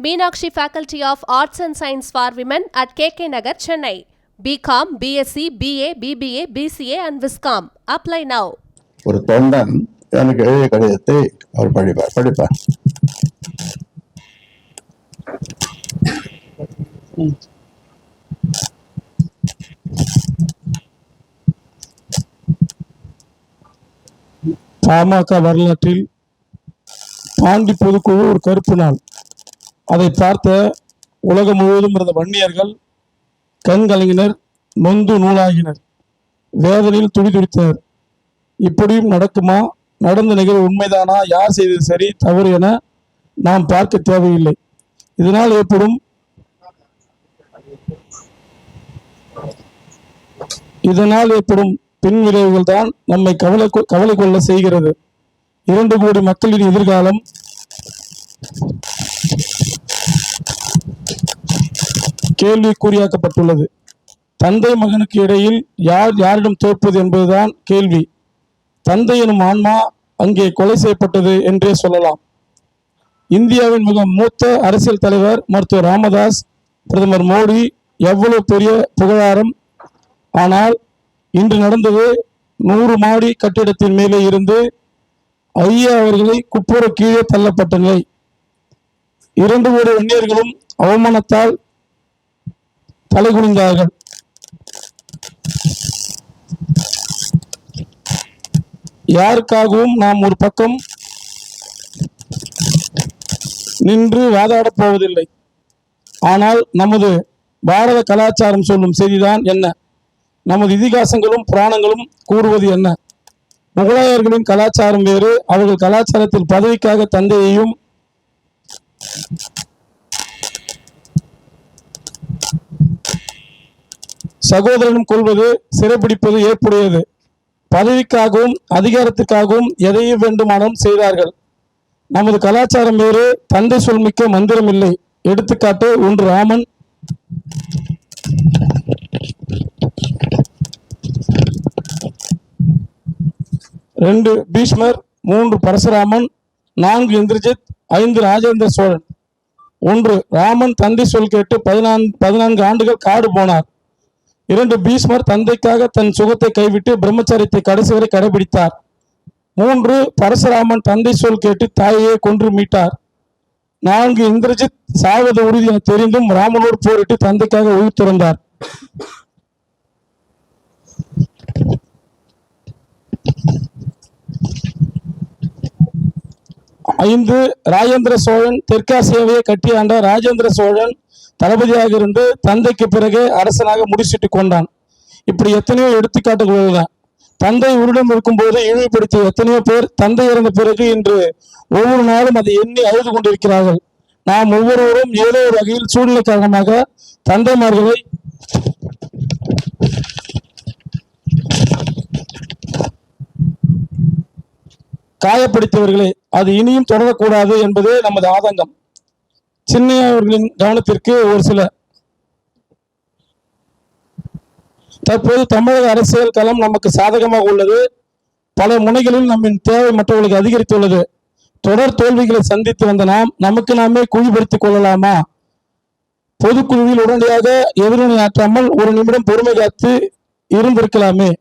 Meenakshi Faculty of Arts and Science for Women at KK Nagar, Chennai. BCom, BSc, BA, BBA, BCA and Viscom. Apply now. ஒரு தொண்டன் எனக்கு எழுதிய கடிதத்தை அவர் படிப்பார் படிப்பார் பாமக வரலாற்றில் பாண்டி பொதுக்குழு ஒரு கருப்பு நாள் அதை பார்த்த உலகம் முழுவதும் இருந்த வன்னியர்கள் கண்கலங்கினர் நொந்து நூலாகினர். வேதனையில் துடிதுடித்தனர் இப்படியும் நடக்குமா? நடந்த நிகழ்வு உண்மைதானா? யார் செய்தது சரி தவறு என நாம் பார்க்க தேவையில்லை. இதனால் ஏற்படும் இதனால் ஏற்படும் பின் விளைவுகள் தான் நம்மை கவலை கொ- கவலை கொள்ள செய்கிறது. இரண்டு கோடி மக்களின் எதிர்காலம் கேள்விக்குறியாக்கப்பட்டுள்ளது. தந்தை மகனுக்கு இடையில் யார் யாரிடம் தோற்பது என்பதுதான் கேள்வி. தந்தை எனும் ஆன்மா அங்கே கொலை செய்யப்பட்டது என்றே சொல்லலாம். இந்தியாவின் மிக மூத்த அரசியல் தலைவர் மருத்துவர் ராமதாஸ் பிரதமர் மோடி எவ்வளவு பெரிய புகழாரம். ஆனால் இன்று நடந்தது நூறு மாடி கட்டிடத்தின் மேலே இருந்து ஐயா அவர்களை குப்புற கீழே தள்ளப்பட்ட நிலை. இரண்டு கோடி வன்னியர்களும் அவமானத்தால் தலைகுனிந்தார்கள். யாருக்காகவும் நாம் ஒரு பக்கம் நின்று வாதாடப் போவதில்லை. ஆனால் நமது பாரத கலாச்சாரம் சொல்லும் செய்திதான் என்ன? நமது இதிகாசங்களும் புராணங்களும் கூறுவது என்ன? முகலாயர்களின் கலாச்சாரம் வேறு அவர்கள் கலாச்சாரத்தில் பதவிக்காக தந்தையையும் சகோதரனும் கொள்வது சிறைபிடிப்பது ஏற்புடையது. பதவிக்காகவும் அதிகாரத்திற்காகவும் எதையும் வேண்டுமானும் செய்தார்கள். நமது கலாச்சாரம் வேறு தந்தை சொல்மிக்க மந்திரம் இல்லை. எடுத்துக்காட்டு ஒன்று ராமன். ரெண்டு பீஷ்மர். மூன்று பரசுராமன். நான்கு இந்திரஜித். ஐந்து ராஜேந்திர சோழன். ஒன்று ராமன் தந்தை சொல் கேட்டு பதினான்கு பதினான்கு ஆண்டுகள் காடு போனார். இரண்டு பீஷ்மர் தந்தைக்காக தன் சுகத்தை கைவிட்டு பிரம்மச்சாரியத்தை கடைசி வரை கடைபிடித்தார். மூன்று பரசுராமன் தந்தை சொல் கேட்டு தாயையே கொன்று மீட்டார். நான்கு இந்திரஜித் சாவது உறுதி என தெரிந்தும் ராமனோர் போரிட்டு தந்தைக்காக உயிர் துறந்தார். ஐந்து ராஜேந்திர சோழன் தெற்காசியாவையே கட்டியாண்ட ராஜேந்திர சோழன் தளபதியாக இருந்து தந்தைக்கு பிறகு அரசனாக முடிச்சிட்டு கொண்டான். இப்படி எத்தனையோ எடுத்துக்காட்டுகள் உள்ளன தந்தை உருடம் இருக்கும்போது இழிவுபடுத்திய எத்தனையோ பேர் தந்தை இறந்த பிறகு இன்று ஒவ்வொரு நாளும் அதை எண்ணி அழுது கொண்டிருக்கிறார்கள். நாம் ஒவ்வொருவரும் ஏதோ ஒரு வகையில் சூழ்நிலை காரணமாக தந்தைமார்களை காயப்படுத்தியவர்களே அது இனியும் தொடரக்கூடாது என்பதே நமது ஆதங்கம். சின்னையா அவர்களின் கவனத்திற்கு ஒரு சில தற்போது தமிழக அரசியல் களம் நமக்கு சாதகமாக உள்ளது. பல முனைகளில் நம்மின் தேவை மற்றவர்களுக்கு அதிகரித்துள்ளது. தொடர் தோல்விகளை சந்தித்து வந்த நாம் நமக்கு நாமே குழிபடுத்திக் கொள்ளலாமா? பொதுக்குழுவில் உடனடியாக எதிர்வினை ஆற்றாமல் ஒரு நிமிடம் பொறுமை காத்து இருந்திருக்கலாமே?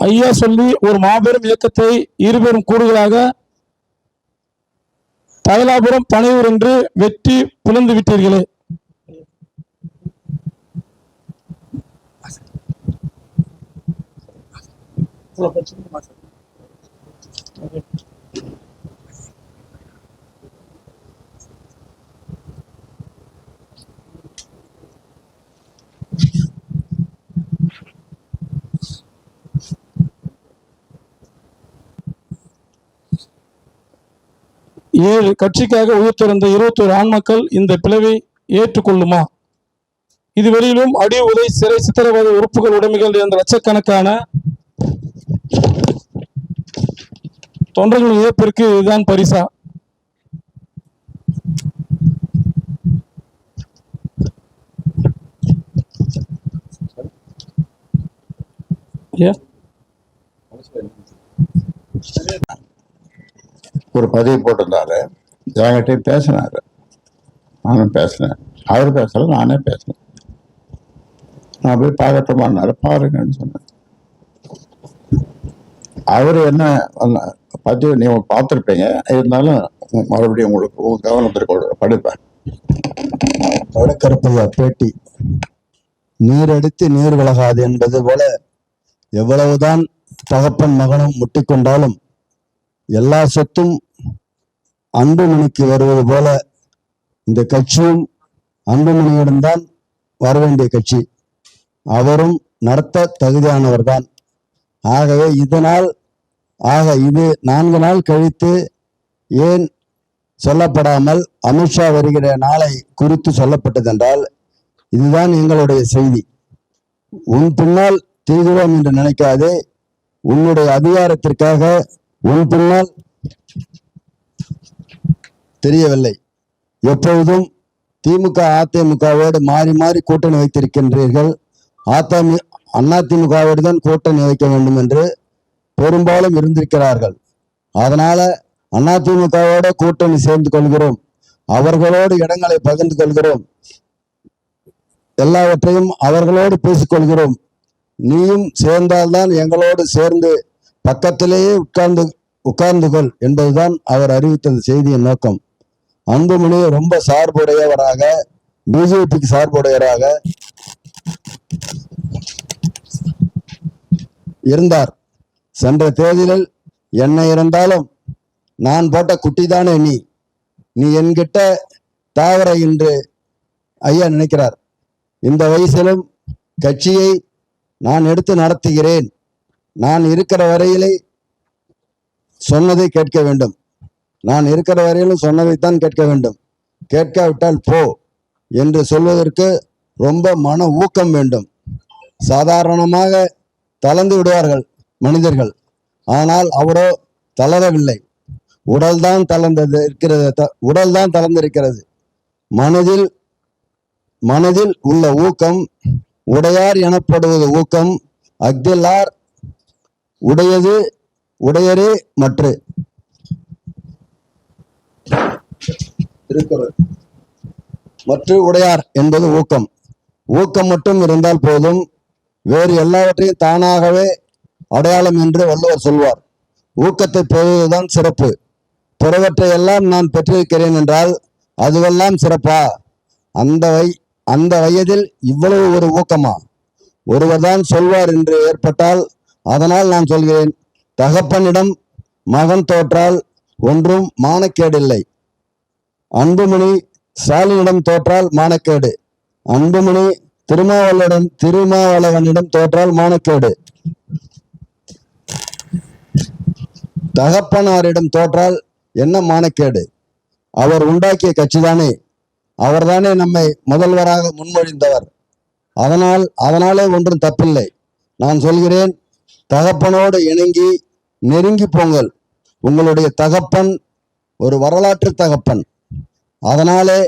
ஐயா சொல்லி ஒரு மாபெரும் இயக்கத்தை இருபெரும் கூறுகளாக தைலாபுரம் பனையூர் என்று வெற்றி புலந்து விட்டீர்களே. ஏழு கட்சிக்காக உயிர் துறந்த இருபத்தோரு ஆண்மக்கள் இந்த பிளவை ஏற்றுக்கொள்ளுமா? இதுவரையிலும் அடி உதை சிறை சித்திரவதை உறுப்புகள் உடைமைகள் இருந்த லட்சக்கணக்கான தொண்டர்களின் இழப்பிற்கு இதுதான் பரிசா. ஐயா ஒரு பதிவு போட்டிருந்தாரு. என்கிட்டயும் பேசினாரு. நானும் பேசினேன். அவர் பேசல நானே பேசினேன். நான் போய் பார்க்கட்டுமான்னாரு பாருங்கன்னு சொன்னேன். அவர் என்ன அந்த பதிவு நீங்க பார்த்துருப்பீங்க. இருந்தாலும் மறுபடியும் உங்களுக்கு உங்க கவனத்திற்கு படிப்பேன். வடக்கருப்பையா பேட்டி நீரடித்து நீர் விலகாது என்பது போல எவ்வளவுதான் தகப்பன் மகனும் முட்டிக்கொண்டாலும் எல்லா சொத்தும் அன்புமணிக்கு வருவது போல இந்த கட்சியும் அன்புமணியிடம்தான் வர வேண்டிய கட்சி. அவரும் நடத்த தகுதியானவர் தான். ஆகவே இதனால் ஆக இது நான்கு நாள் கழித்து ஏன் சொல்லப்படாமல் அமித்ஷா வருகிற நாளை குறித்து சொல்லப்பட்டதென்றால் இதுதான் எங்களுடைய செய்தி. உன் பின்னால் தீவிரம் என்று நினைக்காதே. உன்னுடைய அதிகாரத்திற்காக உன் பின்னால் தெரியவில்லை. எப்பொழுதும் திமுக அதிமுகவோடு மாறி மாறி கூட்டணி வைத்திருக்கின்றீர்கள். அதிமு அதிமுகவோடு தான் கூட்டணி வைக்க வேண்டும் என்று பெரும்பாலும் இருந்திருக்கிறார்கள். அதனால அதிமுகவோட கூட்டணி சேர்ந்து கொள்கிறோம். அவர்களோடு இடங்களை பகிர்ந்து கொள்கிறோம். எல்லாவற்றையும் அவர்களோடு பேசிக்கொள்கிறோம் நீயும் சேர்ந்தால்தான் எங்களோடு சேர்ந்து பக்கத்திலேயே உட்கார்ந்து உட்கார்ந்து கொள் என்பதுதான் அவர் அறிவித்தது செய்தியின் நோக்கம். அன்புமணி ரொம்ப சார்புடையவராக பிஜேபிக்கு சார்புடையவராக இருந்தார். சென்ற தேர்தலில் என்ன இருந்தாலும் நான் போட்ட குட்டி தானே நீ. நீ என்கிட்ட தாவர என்று ஐயா நினைக்கிறார். இந்த வயசிலும் கட்சியை நான் எடுத்து நடத்துகிறேன். நான் இருக்கிற வரையிலே சொன்னதை கேட்க வேண்டும். நான் இருக்கிற வரையிலும் சொன்னதைத்தான் கேட்க வேண்டும். கேட்காவிட்டால் போ என்று சொல்வதற்கு ரொம்ப மன ஊக்கம் வேண்டும். சாதாரணமாக தளர்ந்து விடுவார்கள் மனிதர்கள். ஆனால் அவரோ தளரவில்லை. உடல்தான் தளர்ந்தது இருக்கிறது. த- உடல்தான் தளர்ந்திருக்கிறது. மனதில் மனதில் உள்ள ஊக்கம் உடையார் எனப்படுவது ஊக்கம் அஃதில்லார் உடையது உடையரே மற்று. திருக்குறள். மற்ற உடையார் என்பது ஊக்கம். ஊக்கம் மட்டும் இருந்தால் போதும். வேறு எல்லாவற்றையும் தானாகவே அடையாளம் என்று வள்ளுவர் சொல்வார். ஊக்கத்தை பெறுவதுதான் சிறப்பு. பிறவற்றை எல்லாம் நான் பெற்றிருக்கிறேன் என்றால் அதுவெல்லாம் சிறப்பா? அந்த வை அந்த வயதில் இவ்வளவு ஒரு ஊக்கமா? ஒருவர் தான் சொல்வார் என்று ஏற்பட்டால் அதனால் நான் சொல்கிறேன் தகப்பனிடம் மகன் தோற்றால் ஒன்றும் மானக்கேடில்லை. அன்புமணி ஸ்டாலினிடம் தோற்றால் மானக்கேடு. அன்புமணி திருமாவளவன் திருமாவளவனிடம் தோற்றால் மானக்கேடு. தகப்பனாரிடம் தோற்றால் என்ன மானக்கேடு? அவர் உண்டாக்கிய கட்சிதானே. அவர்தானே நம்மை முதல்வராக முன்மொழிந்தவர். அதனால் அதனாலே ஒன்றும் தப்பில்லை. நான் சொல்கிறேன் தகப்பனோடு இணங்கி நெருங்கி போங்கள். உங்களுடைய தகப்பன் ஒரு வரலாற்று தகப்பன். அதனாலே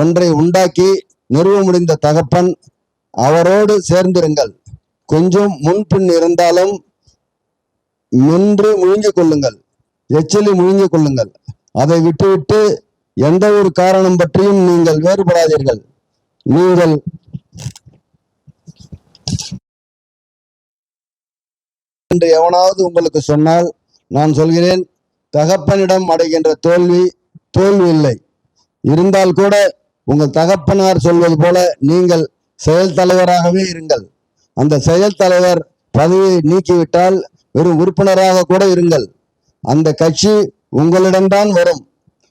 ஒன்றை உண்டாக்கி நிறுவ முடிந்த தகப்பன் அவரோடு சேர்ந்திருங்கள். கொஞ்சம் முன்பின் இருந்தாலும் மென்று முழுங்கிக் கொள்ளுங்கள். எச்சிலி முழுங்கிக் கொள்ளுங்கள். அதை விட்டுவிட்டு எந்த ஒரு காரணம் பற்றியும் நீங்கள் வேறுபடாதீர்கள். நீங்கள் என்று எவனாவது உங்களுக்கு சொன்னால் நான் சொல்கிறேன் தகப்பனிடம் அடைகின்ற தோல்வி தோல்வி இல்லை. இருந்தால் கூட உங்கள் தகப்பனார் சொல்வது போல நீங்கள் செயல் தலைவராகவே இருங்கள். அந்த செயல் தலைவர் பதவியை நீக்கிவிட்டால் வெறும் உறுப்பினராக கூட இருங்கள். அந்த கட்சி உங்களிடம்தான் வரும்.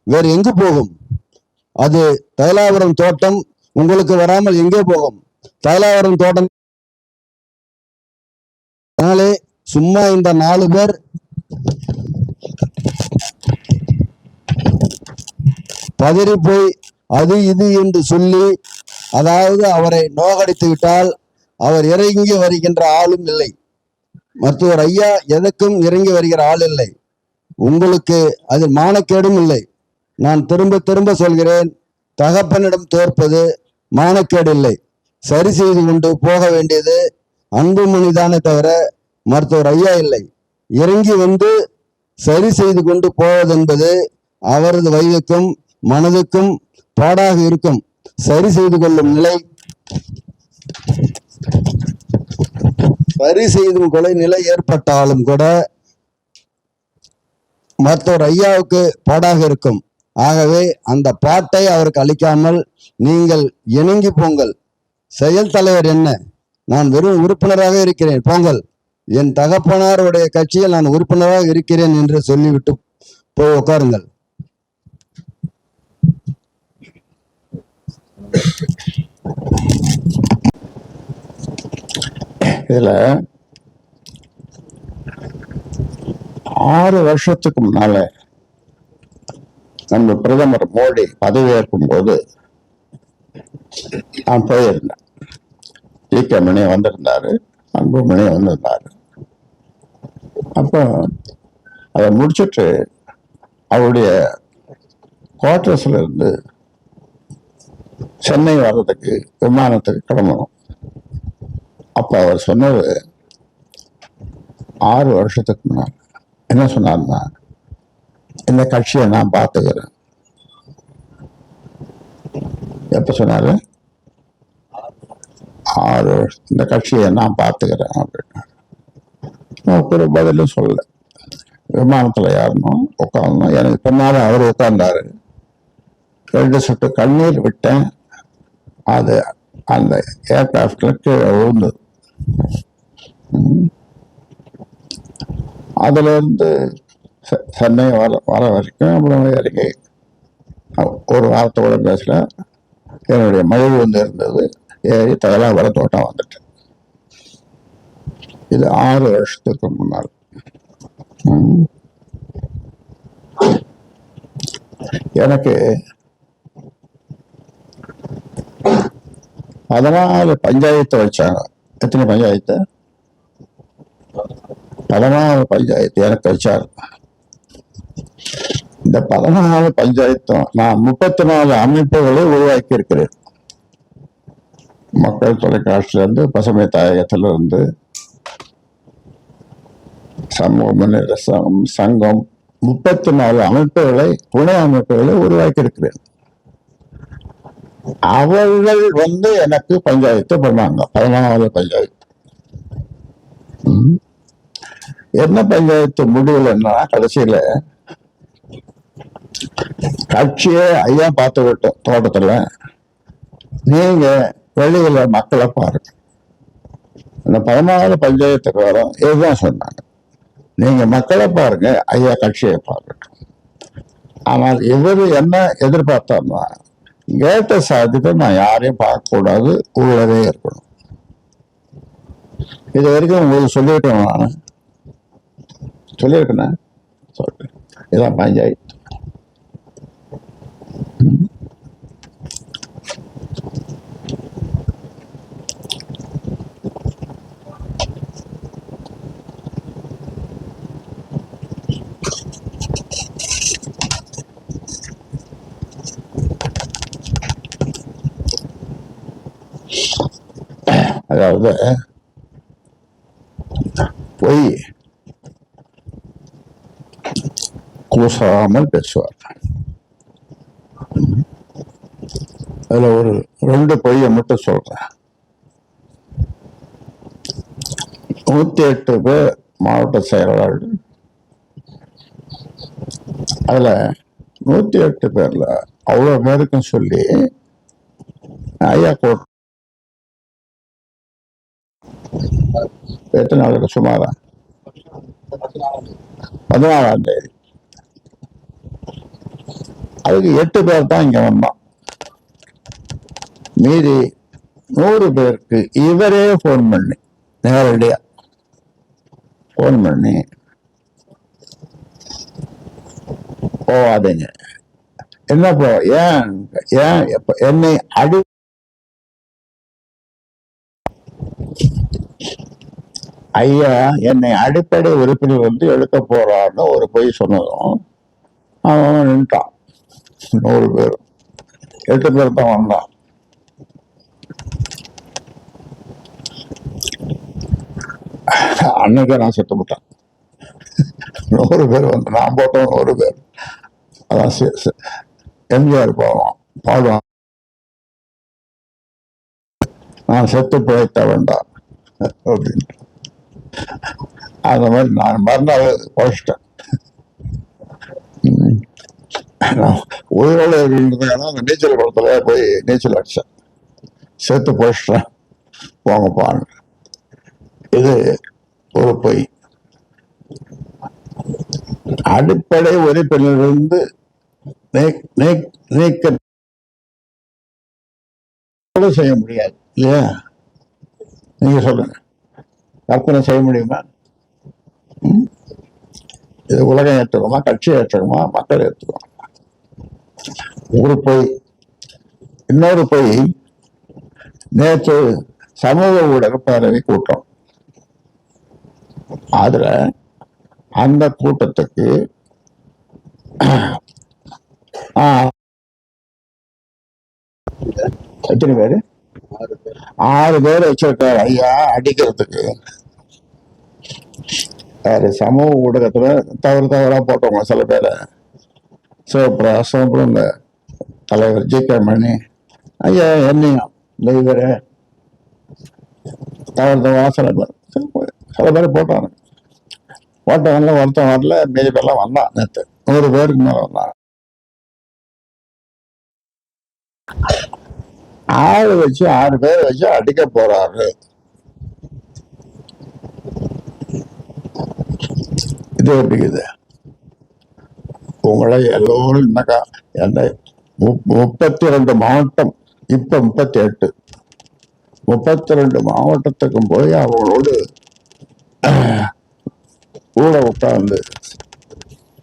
வேறு எங்கு போகும்? அது தைலாபுரம் தோட்டம் உங்களுக்கு வராமல் எங்கே போகும்? தைலாபுரம் தோட்டம் அதனாலே சும்மா இந்த நாலு பேர். பதறி போய் அது இது என்று சொல்லி அதாவது அவரை நோகடித்து விட்டால் அவர் இறங்கி வருகின்ற ஆளும் இல்லை. மருத்துவர் ஐயா எதற்கும் இறங்கி வருகிற ஆள் இல்லை. உங்களுக்கு அதில் மானக்கேடும் இல்லை. நான் திரும்ப திரும்ப சொல்கிறேன் தகப்பனிடம் தோற்பது மானக்கேடு இல்லை. சரி செய்து கொண்டு போக வேண்டியது அன்புமணிதானே தவிர மருத்துவர் ஐயா இல்லை. இறங்கி வந்து சரி செய்து கொண்டு போவதென்பது அவரது வயதுக்கும் மனதுக்கும் பாடாக இருக்கும். சரி செய்து கொள்ளும் நிலை சரி செய்தும் கொலை நிலை ஏற்பட்டாலும் கூட மருத்துவர் ஐயாவுக்கு பாடாக இருக்கும். ஆகவே அந்த பாட்டை அவருக்கு அளிக்காமல் நீங்கள் இணங்கி போங்கள். செயல் தலைவர் என்ன? நான் வெறும் உறுப்பினராக இருக்கிறேன். போங்கள். என் தகப்பனாருடைய கட்சியில் நான் உறுப்பினராக இருக்கிறேன் என்று சொல்லிவிட்டு போய் உட்காருங்கள். இதுல ஆறு வருஷத்துக்கு முன்னால நம்ம பிரதமர் மோடி பதவியேற்கும் போது நான் போயிருந்தேன். டி கே மணி வந்திருந்தாரு அன்புமணி வந்திருந்தார். அப்போ அதை முடிச்சுட்டு அவருடைய குவார்டர்ஸில் இருந்து சென்னை வர்றதுக்கு விமானத்துக்கு கிளம்பணும். அப்போ அவர் சொன்னது ஆறு வருஷத்துக்கு முன்னால் என்ன சொன்னார்னா இந்த கட்சியை நான் பார்த்துக்கிறேன். எப்போ சொன்னார்? ஆறு வருஷம் இந்த கட்சியை நான் பார்த்துக்கிறேன். அப்படின்னா ஒரு பதிலும் சொல்லல. விமானத்தில் ஏறணும் உட்காந்தோம் எனக்கு பின்னால் அவர் உட்கார்ந்தாரு. ரெண்டு சொட்டு கண்ணீர் விட்டேன். அது அந்த ஏர்கிராஃப்டில் கீழே விழுந்தது. அதுலேருந்து செ- சென்னை வர வர வரைக்கும் அப்புறம் இறங்கி ஒரு வாரத்தோட பேசல என்னுடைய மழை வந்து இருந்தது. ஏறி தகலாபுர தோட்டம் வந்துட்டேன் இது ஆறு வருஷத்துக்கு முன்னால். எனக்கு பதினாலு பஞ்சாயத்து வச்சாங்க. எத்தனை பஞ்சாயத்து? பதினாலு பஞ்சாயத்து எனக்கு வச்சாங்க. இந்த பதினாலு பஞ்சாயத்தும் நான் முப்பத்தி நாலு அமைப்புகளை உருவாக்கி இருக்கிறேன் மக்கள் தொலைக்காட்சியில இருந்து பசுமை தாயகத்திலிருந்து சமூக சங்கம் சங்கம் முப்பத்தி நாலு அமைப்புகளை துணை அமைப்புகளை உருவாக்கி இருக்கிறேன் அவர்கள் வந்து எனக்கு பஞ்சாயத்து பண்ணாங்க. பதினாலு பஞ்சாயத்து. என்ன பஞ்சாயத்து முடியலன்னா கடைசியில கட்சியே ஐயா பார்த்து விட்டோம் தோட்டத்துல நீங்க வெளியில மக்களை பாருங்க. இந்த பதினாலு பஞ்சாயத்துக்கு வரும் இதுதான் சொன்னாங்க. நீங்க மக்களை பாருங்க ஐயா கட்சியை பாருங்க. ஆனால் இவர் என்ன எதிர்பார்த்தாருன்னா கேட்ட சாதிக்க நான் யாரையும் பார்க்கக்கூடாது உள்ளதே உள்ளவே இருக்கணும். இது வரைக்கும் உங்களுக்கு சொல்லியிருக்கேன் நான். சொல்லியிருக்கேன் சொல்றேன் இதான் பஞ்சாயத்து போகிறத போய் பொய் கூசாமல் பேசுவார். அதுல ஒரு ரெண்டு பொய்ய மட்டும் சொல்றேன். நூத்தி எட்டு பேர் மாவட்ட செயலாளர். அதுல நூத்தி எட்டு பேர்ல அவ்வளவு பேருக்கும் சொல்லி ஐயா கோட் எத்தனை நாளுக்கு சுமாரா? பதினாலாம் தேதி அதுக்கு எட்டு பேர் தான் இங்க வந்தான் மீதி நூறு பேருக்கு இவரே ஃபோன் பண்ணி நேரடியா ஃபோன் பண்ணி போவாதீங்க என்ன போ ஏன் ஏன் என்னை அடி ஐயா என்னை அடிப்படை உறுப்பினர் வந்து எடுக்க போறான்னு ஒரு பொய் சொன்னதும் அவன் நின்ட்டான். நூறு பேர். எட்டு பேர் தான் வந்தான். அன்னைக்கே நான் செத்து விட்டேன் நூறு பேர் வந்து நான் போட்டோம் நூறு பேர். அதான் எம்ஜிஆர் பாவம் பாடுவான். நான் செத்து பிழைத்த வேண்டாம் அப்படின்ட்டு. அந்த மாதிரி நான் மறுநாள் குறைச்சிட்டேன் உயிரோடு இருந்ததுக்கான அந்த நீச்சல் குளத்துல போய் நீச்சல் அடிச்சேன். சேர்த்து போயிட்டேன் போங்கப்பான்னு இது ஒரு பொய். அடிப்படை உறுப்பினரிலிருந்து நீக்க செய்ய முடியாது. இல்லையா? நீங்க சொல்லுங்க. கற்பனை செய்ய முடியுமா? இது உலகம் ஏற்றுக்குமா கட்சி ஏற்றுக்குமா மக்கள் ஏற்றுக்குமா ஒரு பொய் இன்னொரு பொய் நேற்று சமூக ஊடக பேரவை கூட்டம். அதுல அந்த கூட்டத்துக்கு எத்தனை பேரு? ஆறு பேர். வச்சிருக்காரு ஐயா அடிக்கிறதுக்கு. அது சமூக ஊடகத்துல தவறு தவறா போட்டவங்க சில பேரை. சிவபிரகாசம் அப்புறம் இந்த தலைவர் ஜி கே மணி ஐயா என்னையும் இந்த தவறு தவறா சில பேர். சில பேர் போட்டாங்க. போட்டவங்கள ஒருத்தன் வரல மீதி பேர்லாம் வந்தான் நேற்று நூறு பேருக்கு மேல வந்தான். ஆறு வச்சு ஆறு பேர் வச்சு அடிக்க போறாரு. இது எப்படி இது உங்களை எல்லோரும் இன்னக்கா என்ன முப்- முப்பத்தி ரெண்டு மாவட்டம் இப்ப முப்பத்தி எட்டு முப்பத்தி ரெண்டு மாவட்டத்துக்கும் போய் அவங்களோடு கூட உட்கார்ந்து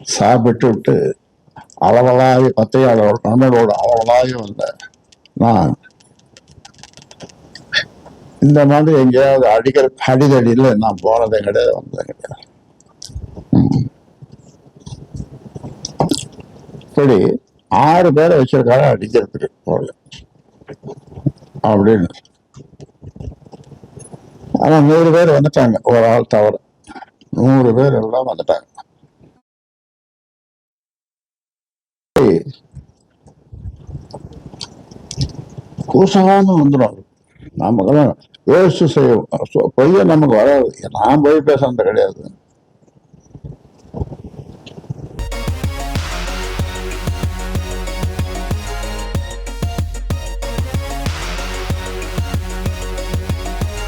சாப்பிட்டு விட்டு அளவலாகி பத்தையாளர் நண்பர்களோட அளவலாகி வந்த நான் இந்த மாதிரி எங்கேயாவது அடிக்கிற அடிதடியில் நான் போனதே கிடையாது வந்ததே கிடையாது. இப்படி ஆறு பேரை வச்சிருக்காரு அடிக்கிறதுக்கு போல அப்படின்னு. ஆனா நூறு பேர் வந்துட்டாங்க ஒரு ஆள் தவிர நூறு பேர் எல்லாம் வந்துட்டாங்க. கூசலாம வந்துடும் நமக்கெல்லாம் யோசிச்சு செய்வோம் பொய்ய நமக்கு வராது. நான் போய் பேசுறது கிடையாது.